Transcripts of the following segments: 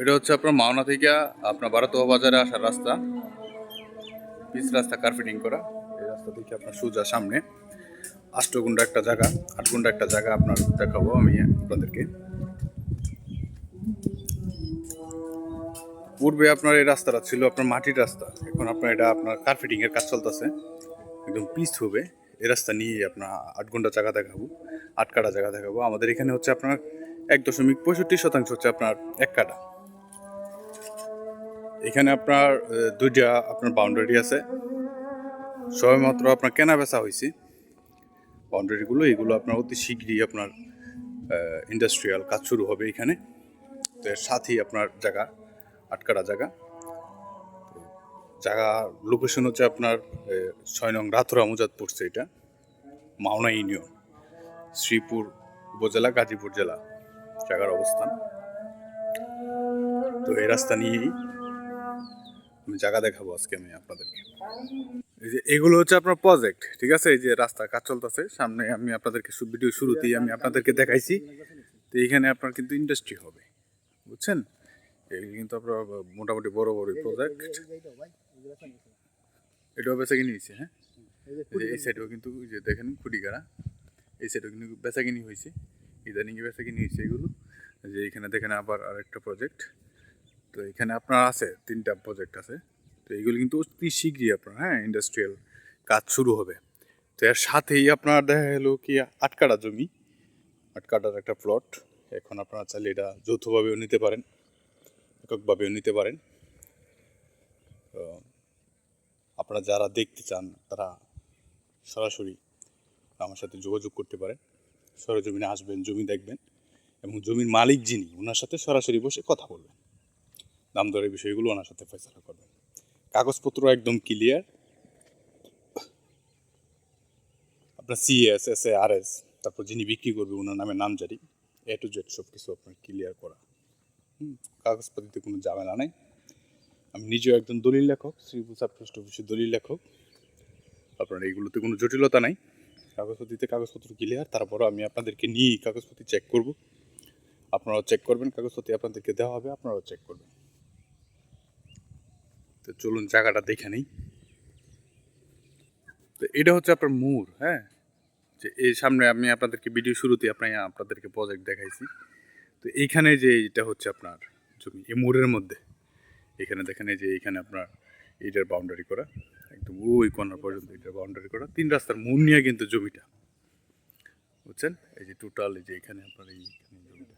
এটা হচ্ছে আপনার মাওনা থেকে আপনার ভারতোয়া বাজারে আসার রাস্তা। পিচ রাস্তা কার্পেটিং করা। এই রাস্তা থেকে আপনার সোজা সামনে আষ্টগুন্ডা একটা জায়গা। আটগুন্ডা একটা জায়গা আপনার দেখাবো আমি আপনাদেরকে। পূর্বে আপনার এই রাস্তাটা ছিল আপনার মাটির রাস্তা। এখন আপনার এটা আপনার কার্পেটিং এর কাজ চলতেছে। একদম পিচ হবে। এই রাস্তা নিয়ে আপনার আট ঘণ্টা জায়গা দেখাবো। আট কাটা জায়গা দেখাবো। আমাদের এখানে হচ্ছে আপনার এক দশমিক পঁয়ষট্টি শতাংশ হচ্ছে আপনার এক কাটা এখানে আপনার দুইটা আপনার বাউন্ডারি আছে। সবেমাত্র আপনার কেনা বেচা হয়েছে বাউন্ডারিগুলো এগুলো আপনার অতি শীঘ্রই আপনার ইন্ডাস্ট্রিয়াল কাজ শুরু হবে এখানে। তো এর সাথেই আপনার জায়গা আটকাটা জায়গা। জায়গা লোকেশন হচ্ছে আপনার ছয় নং রাথুরা মুজাদ পড়ছে এটা মাওনা ইউনিয়ন, শ্রীপুর উপজেলা, গাজীপুর জেলা। জায়গার অবস্থান। তো এই রাস্তা নিয়েই আমি জায়গা দেখাবো আজকে আমি আপনাদেরকে। এই যে এগুলো হচ্ছে আপনার প্রজেক্ট ঠিক আছে? এই যে রাস্তা কাজ চলতেছে, সামনে আমি আপনাদেরকে ভিডিও শুরুতেই আমি আপনাদেরকে দেখাইছি। তো এইখানে আপনার কিন্তু ইন্ডাস্ট্রি হবে, বুঝছেন? এগুলো কিন্তু আপনার মোটামুটি বড় বড় প্রজেক্ট এটাও বেচা কিনে নিয়েছে হ্যাঁ? এই সাইডেও কিন্তু যে দেখেন খুঁটিগাড়া, এই সাইডেও কিন্তু বেচা কিনি হয়েছে। ইদানিং বেচা কিনি হয়েছে এগুলো। যে এখানে দেখেন আবার আরেকটা প্রজেক্ট তো এখানে আপনার আছে, তিনটা প্রজেক্ট আছে। তো এইগুলো কিন্তু অতি শীঘ্রই আপনার হ্যাঁ ইন্ডাস্ট্রিয়াল কাজ শুরু হবে। তো এর সাথেই আপনার দেখা গেলো কি আটকাটা জমি আটকাটার একটা প্লট এখন আপনারা চাইলে এটা যৌথভাবেও নিতে পারেন, এককভাবেও নিতে পারেন। তো আপনারা যারা দেখতে চান, তারা সরাসরি আমার সাথে যোগাযোগ করতে পারেন। সরজমিনে আসবেন, জমি দেখবেন এবং জমির মালিক যিনি, ওনার সাথে সরাসরি বসে কথা বলবেন। দাম দরের বিষয়গুলো ওনার সাথে ফেসলা করবেন। কাগজপত্র একদম ক্লিয়ার আপনার CS S A R S তারপর যিনি বিক্রি করবে, ওনার নামে নাম জারি এ টু জেড সব কিছু আপনার ক্লিয়ার করা। কাগজপত্রিতে কোনো ঝামেলা নাই। আমি নিজেও একজন দলিল লেখক শ্রীপুর সাবট্রাস্ট অফিসের দলিল লেখক। আপনার এইগুলোতে কোনো জটিলতা নাই। কাগজপত্রিতে কাগজপত্র ক্লিয়ার তারপরও আমি আপনাদেরকে নিয়েই কাগজপত্র চেক করব। আপনারাও চেক করবেন, কাগজপত্র আপনাদেরকে দেওয়া হবে, আপনারাও চেক করবেন। তো চলুন জায়গাটা দেখে নিই। তো এটা হচ্ছে আপনার মুর হ্যাঁ? যে এই সামনে আমি আপনাদেরকে ভিডিও শুরুতে আপনার আপনাদেরকে প্রজেক্ট দেখাইছি। তো এইখানে যে এটা হচ্ছে আপনার জমি, এই মুরের মধ্যে। এখানে দেখেন যে এইখানে আপনার এইটার বাউন্ডারি করা। একদম ওই কর্নার পর্যন্ত এটার বাউন্ডারি করা। তিন রাস্তার মুর নিয়ে কিন্তু জমিটা। বুঝছেন? এই যে টোটাল এই যে এখানে আপনার জমিটা।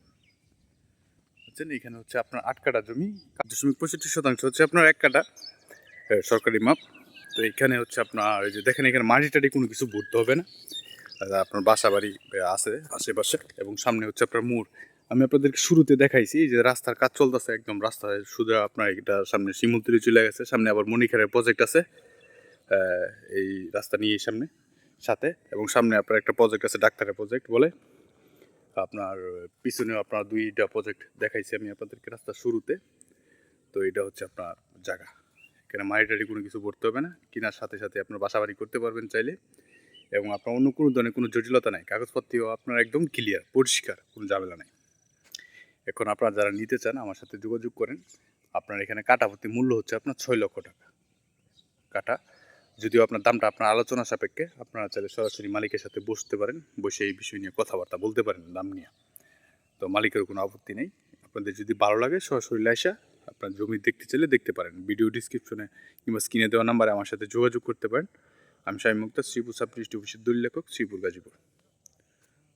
বুঝছেন? এখানে হচ্ছে আপনার আট কাটা জমি। দশমিক পঁয়ষট্টি শতাংশ হচ্ছে আপনার এক কাটা সরকারি মাপ। তো এখানে হচ্ছে আপনার এই যে দেখেন, এখানে মাটি টাটি কোনো কিছু ভরতে হবে না। আপনার বাসা বাড়ি আছে আশেপাশে এবং সামনে হচ্ছে আপনার মোড়। আমি আপনাদেরকে শুরুতে দেখাইছি যে রাস্তার কাজ চলতেছে একদম। রাস্তায় শুধু আপনার এটা সামনে শিমুলতলি চলে গেছে, সামনে আবার মণিখারের প্রজেক্ট আছে। এই রাস্তা নিয়ে সামনে, সাথে। এবং সামনে আপনার একটা প্রজেক্ট আছে, ডাক্তারের প্রজেক্ট বলে। আপনার পিছনেও আপনার দুইটা প্রজেক্ট দেখাইছি আমি আপনাদেরকে রাস্তা শুরুতে। তো এটা হচ্ছে আপনার জায়গা। এখানে মারিটারি কোনো কিছু করতে হবে না। কেনার সাথে সাথে আপনার বাসা বাড়ি করতে পারবেন চাইলে। এবং আপনার অন্য কোনো ধরনের কোনো জটিলতা নাই। কাগজপত্রও আপনার একদম ক্লিয়ার পরিষ্কার, কোনো ঝামেলা নাই। এখন আপনারা যারা নিতে চান, আমার সাথে যোগাযোগ করেন। আপনার এখানে কাটা প্রতি মূল্য হচ্ছে আপনার ছয় লক্ষ টাকা। কাটা যদিও আপনার দামটা আপনার আলোচনা সাপেক্ষে, আপনারা চাইলে সরাসরি মালিকের সাথে বসতে পারেন, বসে এই বিষয় নিয়ে কথাবার্তা বলতে পারেন দাম নিয়ে। তো মালিকের কোনো আপত্তি নেই। আপনাদের যদি ভালো লাগে সরাসরি লাইসা, আপনার জমি দেখতে চাইলে দেখতে পারেন। ভিডিও ডিসক্রিপশনে কিংবা স্ক্রিনে দেওয়া নাম্বারে আমার সাথে যোগাযোগ করতে পারেন। আমি শামী মুক্তা শ্রীপুর সাব অফিসের দলীয় লেখক, শ্রীপুর গাজীপুর।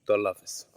তো আল্লাহ হাফেজ।